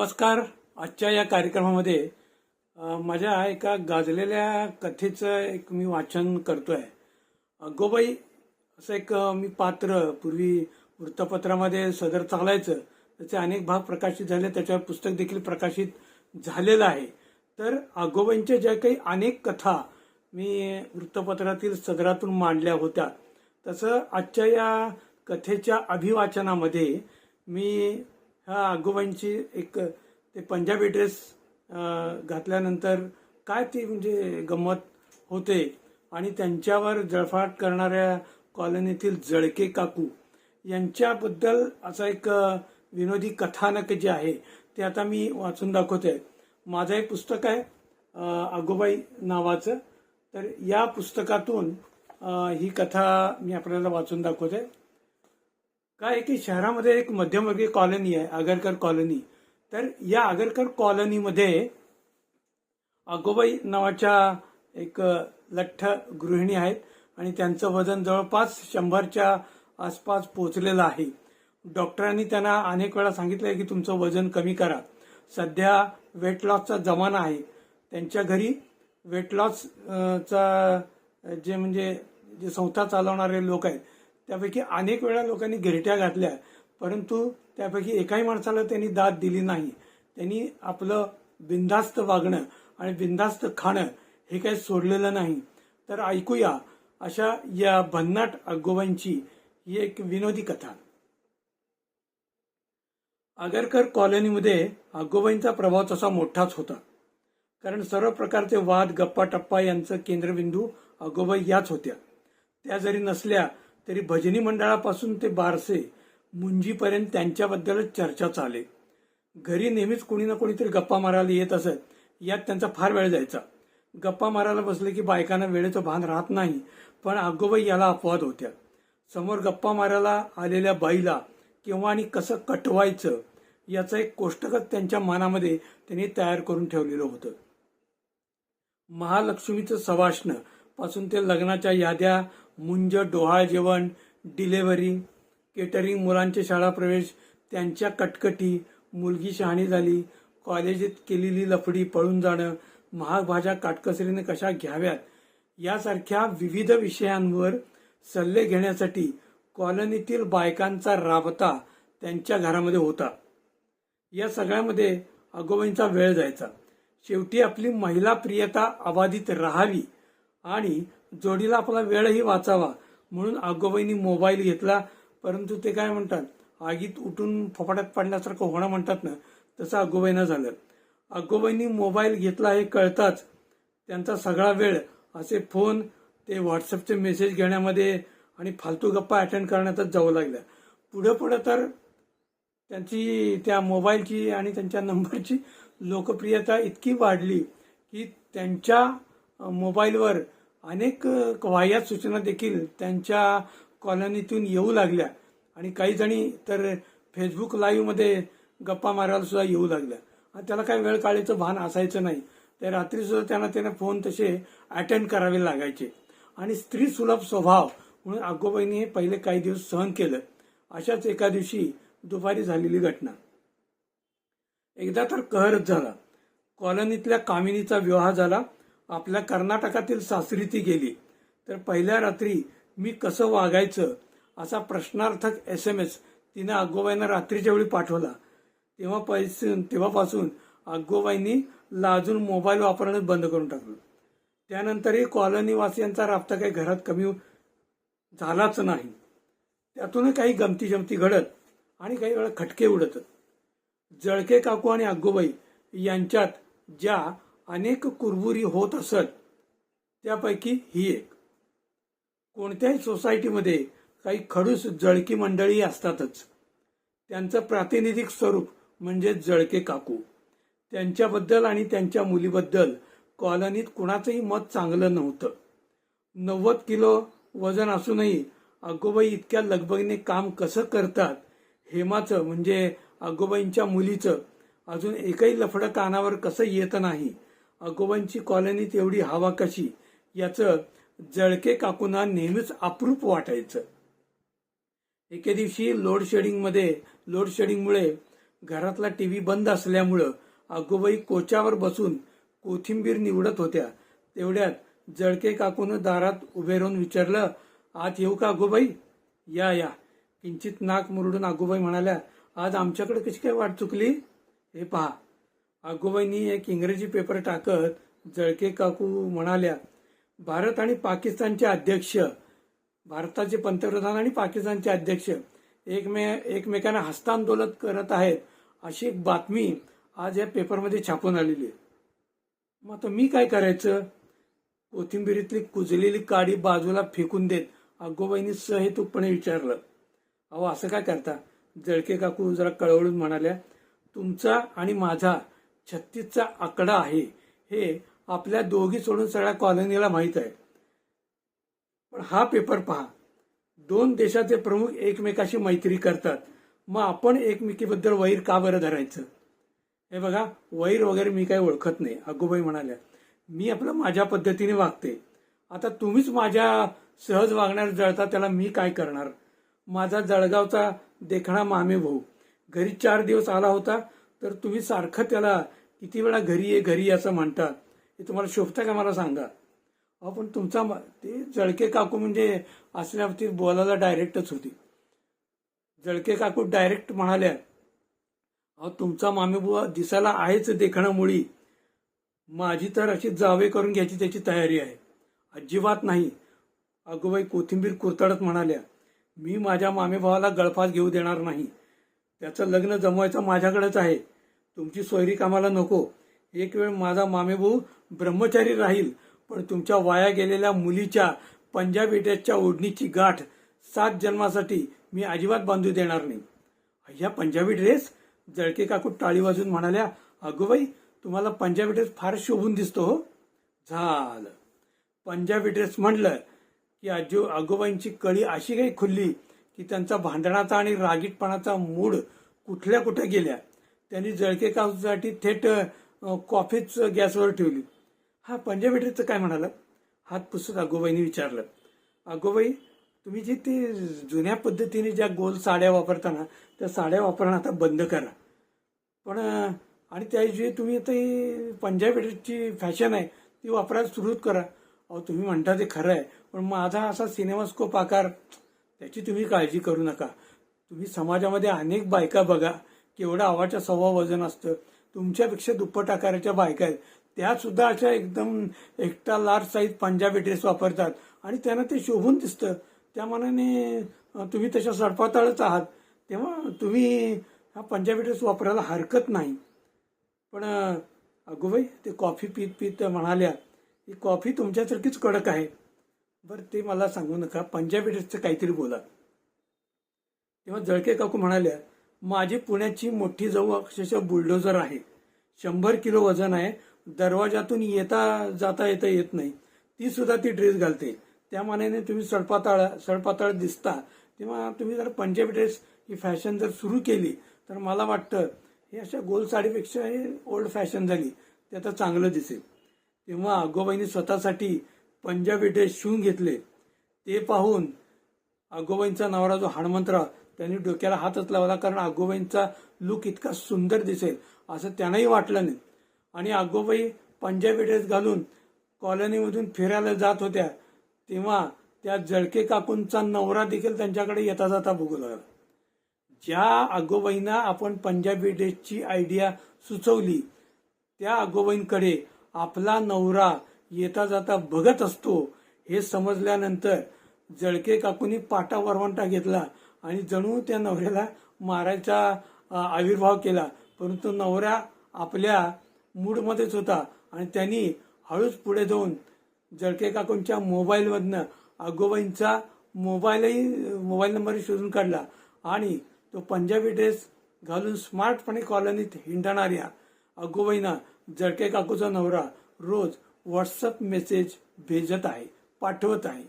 नमस्कार. आजच्या या कार्यक्रमामध्ये माझ्या एका गाजलेल्या कथेचं एक मी वाचन करतोय. अगोबाई असं एक मी पात्र पूर्वी वृत्तपत्रामध्ये सदर चालायचं त्याचे अनेक भाग प्रकाशित झाले त्याच्यावर पुस्तक देखील प्रकाशित झालेलं आहे. तर आगोबाईंच्या ज्या काही अनेक कथा मी वृत्तपत्रातील सदरातून मांडल्या होत्या तसं आजच्या या कथेच्या अभिवाचनामध्ये मी हा आगोबाईंची एक ते पंजाबी ड्रेस घातल्यानंतर काय ती म्हणजे गंमत होते? आणि त्यांच्यावर जळफाट करणाऱ्या कॉलनीतील जळके काकू यांच्याबद्दल असा एक विनोदी कथानक जे आहे ते आता मी वाचून दाखवते माझं एक पुस्तक आहे आगोबाई नावाचं. तर या पुस्तकातून ही कथा मी आपल्याला वाचून दाखवते काय आहे की शहरामध्ये एक मध्यमवर्गीय कॉलनी आहे आगरकर कॉलनी. तर या आगरकर कॉलनीमध्ये आगोबाई नावाच्या एक लठ्ठ गृहिणी आहेत आणि त्यांचं वजन जवळपास शंभरच्या आसपास पोहोचलेलं आहे. डॉक्टरांनी त्यांना अनेक वेळा सांगितलंय की तुमचं वजन कमी करा. सध्या वेट लॉसचा जमाना आहे. त्यांच्या घरी वेट लॉसचा जे म्हणजे जे संस्था चालवणारे लोक आहेत त्यापैकी अनेक वेळा लोकांनी गिरट्या घातल्या परंतु त्यापैकी एकाही माणसाला त्यांनी दाद दिली नाही. त्यांनी आपलं बिंधास्त वागणं आणि बिंधास्त खाणं हे काही सोडलेलं नाही. तर ऐकूया अशा या भन्नाट आगोबांची ही एक विनोदी कथा. आगरकर कॉलनीमध्ये आगोबाईंचा प्रभाव तसा मोठाच होता. कारण सर्व प्रकारचे वाद गप्पा टप्पा यांचं केंद्रबिंदू आगोबाई याच होत्या. त्या जरी नसल्या तरी भजनी मंडळापासून ते बारसे मुंजीपर्यंत त्यांच्याबद्दलच चर्चा चाले घरी नेहमीच कोणी ना कोणीतरी गप्पा मारायला येत असत. यात त्यांचा फार वेळ जायचा. गप्पा मारायला बसले की बायकांना वेळेचं भान राहत नाही पण आगोबाई याला अपवाद होत्या. समोर गप्पा मारायला आलेल्या बाईला केव्हा आणि कसं कटवायचं याचं एक कोष्टकच त्यांच्या मनामध्ये त्यांनी तयार करून ठेवलेलं होतं. महालक्ष्मीचं सवाष्ण पासून ते लग्नाच्या याद्या मुंज डोहाळ जेवण डिलेव्हरी केटरिंग मुलांचे शाळा प्रवेश त्यांच्या कटकटी मुलगी शहाणी झाली कॉलेजीत केलेली लफडी पळून जाणं महाग भाज्या काटकसरीने कशा घ्याव्यात यासारख्या विविध विषयांवर सल्ले घेण्यासाठी कॉलनीतील बायकांचा राबता त्यांच्या घरामध्ये होता. या सगळ्यामध्ये आगोबाईंचा वेळ जायचा. शेवटी आपली महिला प्रियता अबाधित राहावी आणि जोडीला आपला वेळही वाचावा. म्हणून आगोबाईंनी मोबाईल घेतला. परंतु ते काय म्हणतात? आगीत उठून फपाट्यात पडल्यासारखं होणं म्हणतात ना तसं आगोबाईंना झालं. आगोबाईंनी मोबाईल घेतला हे कळताच त्यांचा सगळा वेळ असे फोन ते व्हॉट्सअपचे मेसेज घेण्यामध्ये आणि फालतू गप्पा अटेंड करण्यातच जाऊ लागल्या. पुढं पुढं तर त्यांची त्या मोबाईलची आणि त्यांच्या नंबरची लोकप्रियता इतकी वाढली की त्यांच्या मोबाईलवर अनेक वाह्यात सूचना देखील त्यांच्या कॉलनीतून येऊ लागल्या. आणि काही जणी तर फेसबुक लाईव्हमध्ये गप्पा मारायला सुद्धा येऊ लागल्या. आणि त्याला काही वेळ काळीचं भान असायचं नाही. ते रात्री सुद्धा त्यांना त्यांना फोन तसे अटेंड करावे लागायचे. आणि स्त्री सुलभ स्वभाव म्हणून आगोबाईंनी हे पहिले काही दिवस सहन केलं. अशाच एका दिवशी दुपारी झालेली घटना. एकदा तर कहरच झाला. कॉलनीतल्या कामिनीचा विवाह झाला. आपल्या कर्नाटकातील सासरी ती गेली. तर पहिल्या रात्री मी कसं वागायचं असा प्रश्नार्थक एस एम एस तिने आगोबाईंना रात्रीच्या वेळी पाठवला. तेव्हा पैसून तेव्हापासून आगोबाईंनी लाजून मोबाईल वापरणं बंद करून टाकलं. त्यानंतरही कॉलनीवासियांचा राबता काही घरात कमी झालाच नाही. त्यातून काही गमती जमती घडत आणि काही वेळा खटके उडत जळके काकू आणि आगोबाई यांच्यात ज्या अनेक कुरबुरी होत असत त्यापैकी ही एक. कोणत्याही सोसायटीमध्ये काही खडूस जळकी मंडळी असतातच. त्यांचं प्रातिनिधिक स्वरूप म्हणजे जळके काकू. त्यांच्याबद्दल आणि त्यांच्या मुलीबद्दल कॉलनीत कुणाचंही मत चांगलं नव्हतं. नव्वद किलो वजन असूनही आगोबाई इतक्या लगबगीने काम कसं करतात हेमाचं म्हणजे आगोबाईंच्या मुलीचं अजून एकही लफडं कानावर कसं येत नाही आगोबांची कॉलनीत एवढी हवा कशी याचं जळके काकूंना नेहमीच अप्रूप वाटायचं. एके दिवशी लोड लोडशेडिंगमुळे लोड शेडिंगमुळे घरातला टीव्ही बंद असल्यामुळं आगोबाई कोच्यावर बसून कोथिंबीर निवडत होत्या. तेवढ्यात जळके काकून दारात उभे राहून विचारलं आत येऊ का आगोबाई? या या. किंचित नाक मुरडून आगोबाई म्हणाल्या आज आमच्याकडे कशी काय वाट चुकली? हे पहा आगोबाईंनी एक इंग्रजी पेपर टाकत जळके काकू म्हणाल्या भारत आणि पाकिस्तानचे अध्यक्ष भारताचे पंतप्रधान आणि पाकिस्तानचे अध्यक्ष एकमे एकमेकांना हस्तांदोलन करत आहेत अशी एक बातमी आज या पेपरमध्ये छापून आलेली आहे. मग आता मी काय करायचं? कोथिंबिरीतली कुजलेली काडी बाजूला फेकून देत आगोबाईंनी सहेतुकपणे विचारलं अहो असं काय करता? जळके काकू जरा कळवळून म्हणाल्या तुमचा आणि माझा छत्तीसचा आकडा आहे. हे आपल्या दोघी सोडून सगळ्या कॉलनीला माहीत आहे. पण हा पेपर पहा. दोन देशाचे प्रमुख एकमेकाशी मैत्री करतात. मग आपण एकमेकीबद्दल वैर का बरं धरायचं? हे बघा वैर वगैरे मी काही ओळखत नाही. अगोबाई म्हणाल्या मी आपलं माझ्या पद्धतीने वागते. आता तुम्हीच माझ्या सहज वागण्यात जळता त्याला मी काय करणार? माझा जळगावचा देखणा मामे भाऊ. घरी चार दिवस आला होता तर तुम्ही सारखं त्याला किती वेळा घरी ये घरी असं म्हणतात. हे तुम्हाला शोभतं का मला सांगा? अहो पण तुमचा म- ते जळके काकू म्हणजे असल्या बाबतीत बोलायला डायरेक्टच होती. जळके काकू डायरेक्ट म्हणाल्या अहो तुमचा मामेबुवा दिसायला आहेच देखणं माझी तर अशी जावे करून घ्यायची त्याची तयारी आहे. अजिबात नाही. अगोबाई कोथिंबीर कुरतडत म्हणाल्या मी माझ्या मामेभावाला गळफास घेऊ देणार नाही. त्याचं लग्न जमवायचं माझ्याकडेच आहे. तुमची सोयरी कामाला नको. एक वेळ माझा मामेभाऊ ब्रह्मचारी राहील पण तुमच्या वाया गेलेल्या मुलीच्या पंजाबी ड्रेसच्या ओढणीची गाठ सात जन्मासाठी मी अजिबात बांधू देणार नाही. अय्या पंजाबी ड्रेस? जळके काकू टाळी वाजून म्हणाल्या अगोबाई तुम्हाला पंजाबी ड्रेस फार शोभून दिसतो हो. झालं. पंजाबी ड्रेस म्हणलं की आजो आगोबाईंची कळी अशी काही खुलली की त्यांचा भांडणाचा आणि रागीटपणाचा मूड कुठल्या कुठे गेल्या. त्यांनी जळके काजूसाठी थेट कॉफीच गॅसवर ठेवली. हा पंजाबी काय म्हणाला? हात पुसत आगोबाईंनी विचारलं. आगोबाई तुम्ही जे ते जुन्या पद्धतीने ज्या गोल साड्या वापरताना त्या साड्या वापरणं आता बंद करा. पण आणि आणि त्याऐवजी तुम्ही आता ही पंजाबी फॅशन आहे ती वापरायला सुरूच करा. अहो तुम्ही म्हणता ते खरं आहे पण माझा असा सिनेमास्कोप आकार त्याची तुम्ही काळजी करू नका. तुम्ही समाजामध्ये अनेक बायका बघा केवढं आवाच्या सव्वा वजन असतं. तुमच्यापेक्षा दुप्पट आकाराच्या बायका आहेत. त्या सुद्धा अशा एकदम एकटा लार्ज साईज पंजाबी ड्रेस वापरतात. आणि त्यांना ते शोभून दिसतं. त्या मनाने तुम्ही तशा सडपातळच आहात. तेव्हा तुम्ही हा पंजाबी ड्रेस वापरायला हरकत नाही. पण अगोबाई ते कॉफी पीत पीत म्हणाल्या ही कॉफी तुमच्यासारखीच कडक आहे. बरं ते मला सांगू नका. पंजाबी ड्रेसचं काहीतरी बोला. तेव्हा जळके काकू म्हणाल्या माझी पुण्याची मोठी जाऊ अक्षरशः बुलडोझर आहे. शंभर किलो वजन आहे. दरवाजातून येता जाता येता येत नाही. ती सुद्धा ती ड्रेस घालते. त्या मानाने तुम्ही सडपाताळ सडपाताळ दिसता. तेव्हा तुम्ही जर पंजाबी ड्रेस ही फॅशन जर सुरू केली तर मला वाटतं हे अशा गोल साडीपेक्षा हे ओल्ड फॅशन झाली. ते आता चांगलं दिसेल. तेव्हा आगोबाईंनी स्वतःसाठी पंजाबी ड्रेस शिवून घेतले. ते पाहून आगोबाईंचा नवरा जो हनुमंतराव त्यांनी डोक्याला हातच लावला कारण आगोबाईंचा लुक इतका सुंदर दिसेल असं त्यांनाही वाटलं नाही. आणि आगोबाई पंजाबी ड्रेस घालून कॉलनीमधून फिरायला जात होत्या. तेव्हा त्या जळके काकूंचा नवरा देखील त्यांच्याकडे येता जाता बघू लागला ज्या आगोबाईंना आपण पंजाबी ड्रेसची आयडिया सुचवली त्या आगोबाईंकडे आपला नवरा येता जाता बघत असतो हे समजल्यानंतर जळके काकूंनी पाटा वरवंटा घेतला आणि जणू त्या नवऱ्याला मारायचा आविर्भाव केला. परंतु नवरा आपल्या मूडमध्येच होता आणि त्यांनी हळूच पुढे जाऊन जळके काकूंच्या मोबाईलमधनं आगोबाईंचा मोबाईलही मोबाईल नंबर शोधून काढला. आणि तो पंजाबी ड्रेस घालून स्मार्टपणे कॉलनीत हिंडणाऱ्या अगोबाईंना जळके काकूचा नवरा रोज व्हॉट्सअप मेसेज भेजत आहे पाठवत आहे.